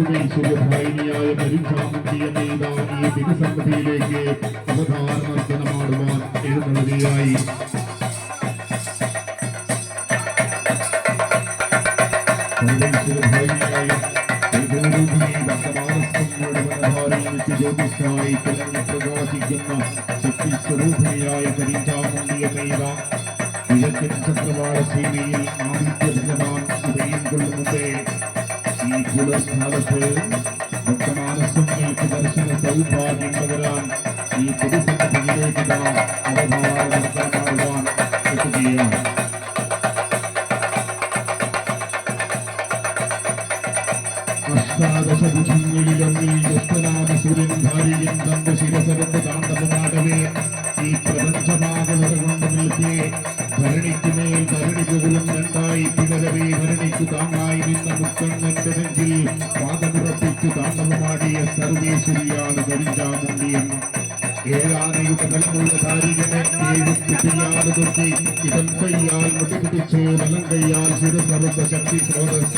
സർവേശ്വരധാരിണിയായ പരിചാമുണ്ടിയ നേതാവിയെ തിരുസന്നിധിയിലേക്ക് അവതാരമർദ്ദനമാടുവാൻ എഴുന്നള്ളുകയായി സർവേശ്വരധാരിണിയായ നിത്യജ്യോതിഷായി തിളങ്ങി പ്രകാശിക്കുന്ന ശക്തി സ്വരൂപിണിയായ നേതാവ് കിഴക്കൻ ചക്രവാള സേനയിൽ ആദിത്യ ഭഗവാൻ ഉദയം കൊള്ളുന്നതേ ഈ പുലർക്കാലത്ത് ഭക്തമാനസങ്ങൾക്ക് ദർശന സൗഭാഗ്യം പകരാൻ ഈ പൊതുസന്നിധിയിലേക്ക് ഈ പ്രപഞ്ചമാകുന്നത് നിൽക്കേ ഭരണിക്കുമേൽ ഭരണി പോലും രണ്ടായി പിളരവേ ഭരണിക്കു താങ്ങായി നിന്ന മുക്കണ്ണന്റെ നെഞ്ചിൽ പാദമുറപ്പിച്ചു താണ്ഡവമാടിയ സർവേശ്വരിയാണ് കരിഞ്ചാമുണ്ടിയെന്ന് ഏഴാനയുടെ ബലമുള്ള ധാരികനെ ഏഴുത്ത് ചെയ്യാതെ തൊട്ടി ഇടം കൈയാൽ മുട്ടിപ്പിടിച്ച് വലം കൈയാൽ ശിരസറുത്ത ശക്തി സ്രോതസ്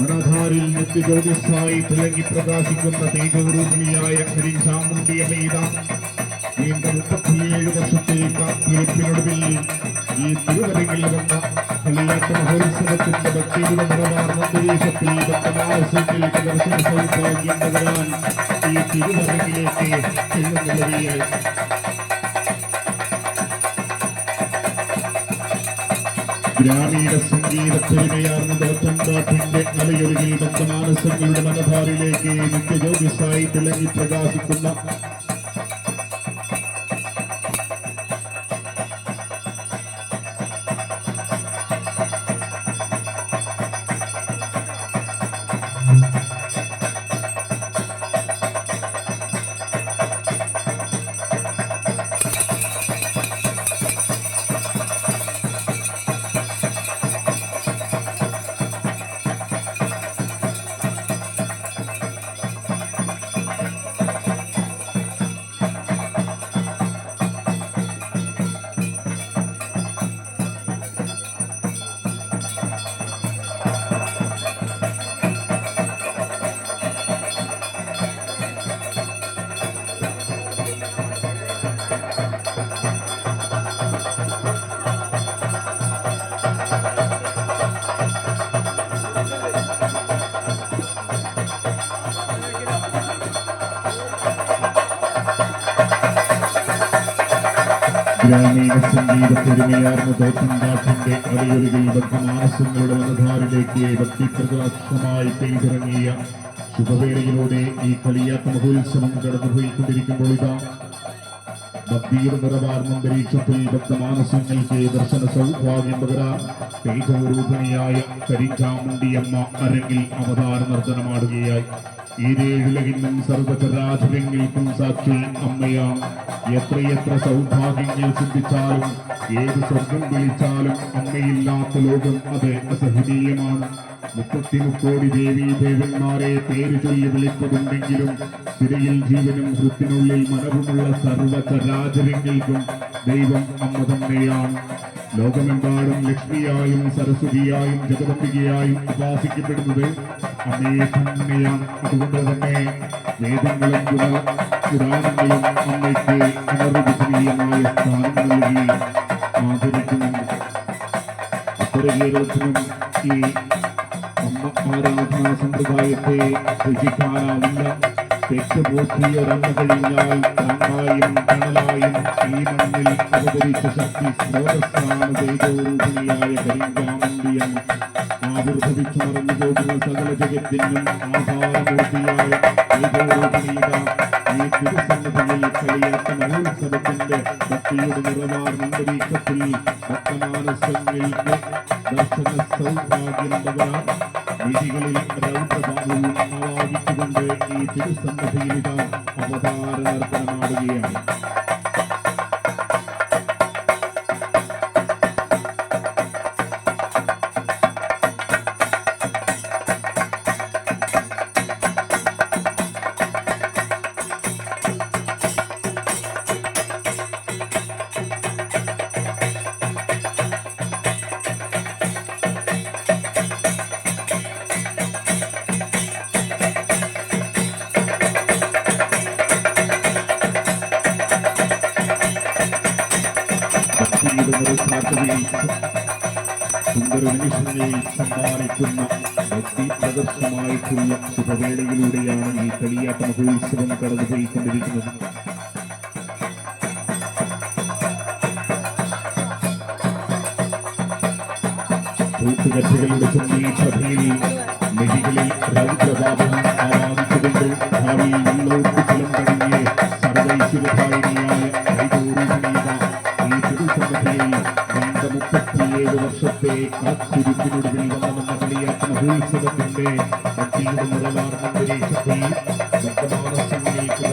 മനധാരിൽ നിത്യജ്യോതിസായി തിളങ്ങി പ്രകാശിക്കുന്ന തേജോരൂപിണിയായ കരിഞ്ചാമുണ്ടിയ മീത നീണ്ട മുപ്പത്തിയേഴ് വർഷത്തെ കാത്തിരിപ്പിനൊടുവിൽ ഈ തിരുവരങ്ങിൽ വന്ന കളിയാട്ട മഹോത്സവത്തിന്റെ ഭക്തിയുടെ നിറവാർന്ന അന്തരീക്ഷത്തിൽ ഭക്തമാനസത്തിൽ ദർശന സൗഭാഗ്യം പകരാൻ ഈ തിരുവരങ്ങിലേക്ക് ഗ്രാമീണ സംഗീത പെരുമയാർന്ന ദോറ്റമ്പാട്ടിന്റെ അലയൊരുകിൽ ഭക്തമാനസങ്ങളുടെ മനധാരിലേക്ക് നിത്യജ്യോതിസായി തിളങ്ങി പ്രകാശിക്കുന്ന ഗ്രാമീണ സംഗീത പെരുമയാർന്ന തോറ്റമ്പാട്ടിന്റെ അലയൊരുകിൽ ഭക്തമാനസങ്ങളുടെ മനധാരിലേക്ക് ഭക്തിപ്രകാശമായി പെയ്തിറങ്ങിയ ശുഭവേളയിലൂടെ ഈ കളിയാത്ത മഹോത്സവം കടന്നുപോയിക്കൊണ്ടിരിക്കുമ്പോൾ ഇതാ ഭക്തിയുടെ നിറവാർന്ന അന്തരീക്ഷത്തിൽ ഭക്തമാനസങ്ങൾക്ക് ദർശന സൗഭാഗ്യം പകരാൻ തേജോരൂപിണിയായ കരിഞ്ചാമുണ്ടിയമ്മ അരങ്ങിൽ അവതാര നർത്തനമാടുകയായി ഈരേഴുലകിന്നും സർവചരാചരങ്ങൾക്കും സാക്ഷി അമ്മയാണ്. എത്രയെത്ര സൗഭാഗ്യങ്ങൾ ചിന്തിച്ചാലും ഏത് സ്വർഗം വിളിച്ചാലും അമ്മയില്ലാത്ത ലോകം അത് അസഹനീയമാണ്. മുപ്പത്തി മുക്കോടി ദേവീ ദേവന്മാരെ പേര് ചൊല്ലി വിളിപ്പതുണ്ടെങ്കിലും തിരയിൽ ജീവനും ഹൃത്തിനുള്ളിൽ മനവുമുള്ള സർവചരാചരങ്ങൾക്കും ദൈവം അമ്മ തന്നെയാണ്. ലോകമെമ്പാടും ലക്ഷ്മിയായും സരസ്വതിയായും ജഗദംബികയായും ഉപാസിക്കപ്പെടുന്നത് തന്നെയാണ് അതുകൊണ്ട് തന്നെ വേദങ്ങളും പുര- പുരാണങ്ങളും അമ്മയ്ക്ക് അനർവചനീയമായ സ്ഥാനം നൽകി ആദരിക്കുന്നുണ്ട് അത്തരം ഈ അമ്മ ആരാധനാ സമ്പ്രദായത്തെ രചിക്കാനാവില്ല. തെറ്റുപോറ്റിയൊരമ്മ കഴിഞ്ഞാൽ താങ്ങായും ശക്തി സ്രോതസ്സാണ് ദൈവരൂപിണിയായ കരിങ്കാമണ്ടിയമ്മ ആവിർഭവിച്ചു മറഞ്ഞു പോകുന്ന സകല ജഗത്തിനും ആധാരമൂർത്തിയായ ദൈവരൂപിണിയുടെ ഈ തിരുസന്നിധിയിൽ കളിയാട്ട മഹോത്സവത്തിന്റെ ഭക്തിയുടെ നിറവാർന്ന അന്തരീക്ഷത്തിൽ ഭക്തമാനസങ്ങൾക്ക് ദർശന സൗഭാഗ്യം പകരാൻ നിധികളിൽ രൗദ്രഭാവവും ആവാഹിച്ചുകൊണ്ട് ഈ തിരുസന്നിധിയിൽ അവതാര നർത്തനമാടുകയാണ് നിമിഷങ്ങളിൽ സമ്മാനിക്കുന്ന ഭക്തി പ്രദർശനമായിട്ടുള്ള ശുഭവേളയിലൂടെയാണ് ഈ കളിയാട്ട മഹോത്സവം കടന്നുപോയിക്കൊണ്ടിരിക്കുന്നത്. കൂട്ടുകഥകളുടെ സംഗീതസഭയിൽ നിധികളിൽ രൗദ്രഭാവം ഉച്ചത്തിലൂടെ വന്ന കളിയാട്ട മഹോത്സവത്തിന്റെ ശക്തിയുടെ നിലവാർന്ന ശക്തി ശക്തമാനസങ്ങളിലേക്ക്